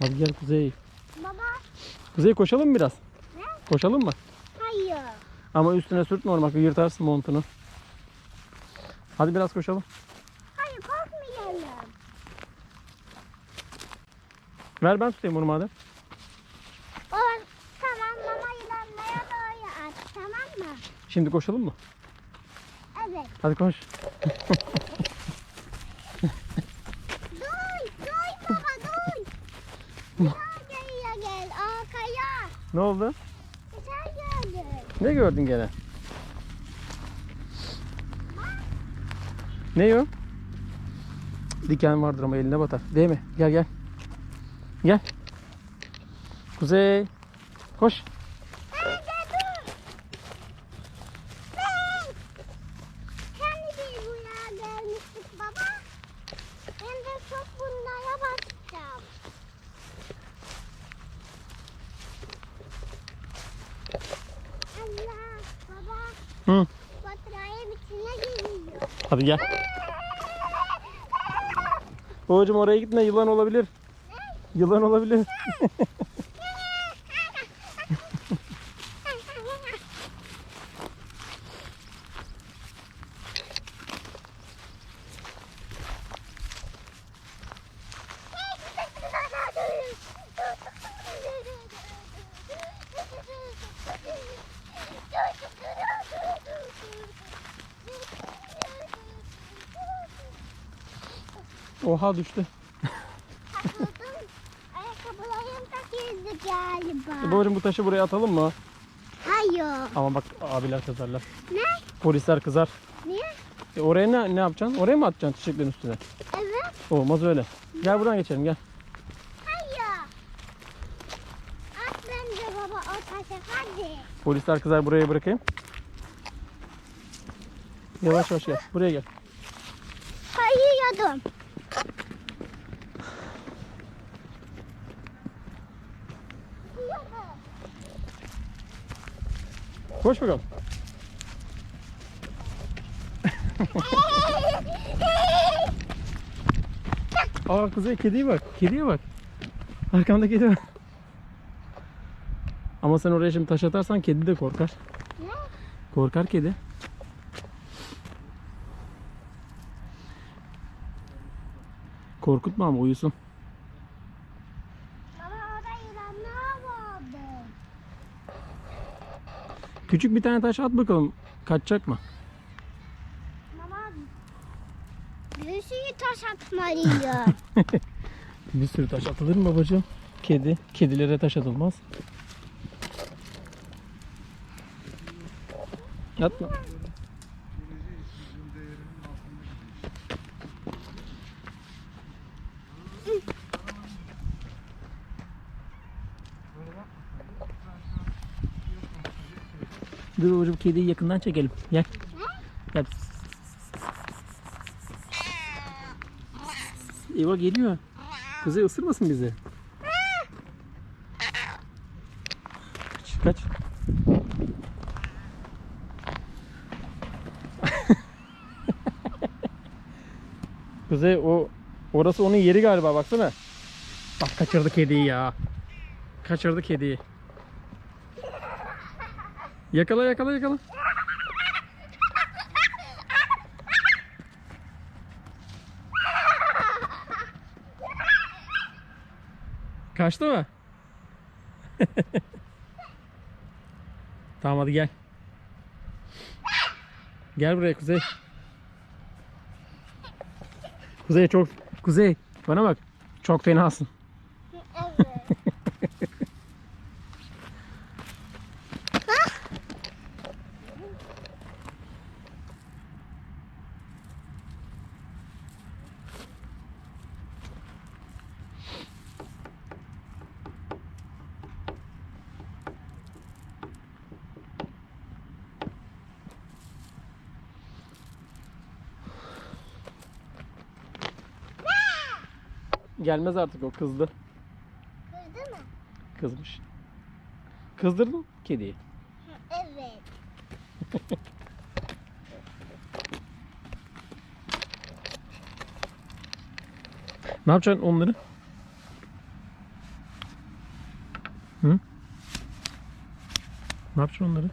Hadi gel Kuzey. Baba. Kuzey koşalım mı biraz? Ne? Koşalım mı? Hayır. Ama üstüne sürtme ormak yırtarsın montunu. Hadi biraz koşalım. Hayır korkmayalım. Ver ben tutayım onu madem. O tamam mama yılanmaya doğru at tamam mı? Şimdi koşalım mı? Evet. Hadi koş. Güzel geriye gel arkaya. Ne oldu? Güzel gördün. Ne gördün gene? Ne o? Diken vardır ama eline batar. Değil mi? Gel gel. Gel. Kuzey. Koş. Nerede dur? Ben. Hani biz buraya gelmiştik baba? Ben de çok bunlara bakacağım. Allah baba Hı. Hadi gel. Babacım oraya gitme yılan olabilir. Yılan olabilir. Oha düştü. Ayakkabılarım da girdi galiba. E, babacım bu taşı buraya atalım mı? Hayır. Ama bak abiler kızarlar. Ne? Polisler kızar. Niye? E, oraya ne, ne yapacaksın? Oraya mı atacaksın çiçeklerin üstüne? Evet. Olmaz öyle. Gel buradan geçelim gel. Hayır. At bence baba o taşı hadi. Polisler kızar buraya bırakayım. Yavaş yavaş gel. Buraya gel. Kayıyordum. Koş bakalım. Aa kuzey kediye bak. Kediye bak. Arkamda kedi var. Ama sen oraya şimdi taş atarsan kedi de korkar. Ne? Korkar kedi. Korkutma ama uyusun. Küçük bir tane taş at bakalım. Kaçacak mı? Baba bir sürü taş atmalıyım. Bir sürü taş atılır mı babacığım? Kedi. Kedilere taş atılmaz. Atma. Dur babacığım kediyi yakından çekelim. Gel. Gel. Eva geliyor. Kuzey ısırmasın bizi. Kaç. Kaç. Kuzey o orası onun yeri galiba baksana. Bak kaçırdı kediyi ya. Kaçırdı kediyi. Yakala yakala yakala. Kaçtı mı? tamam hadi gel. Gel buraya Kuzey. Kuzey çok Kuzey bana bak. Çok fenasın. evet. Gelmez artık o kızdı. Kırdı mı? Kızmış. Kızdırdın kediyi. Evet. Ne yapacaksın onları? Hı? Ne yapacaksın onları?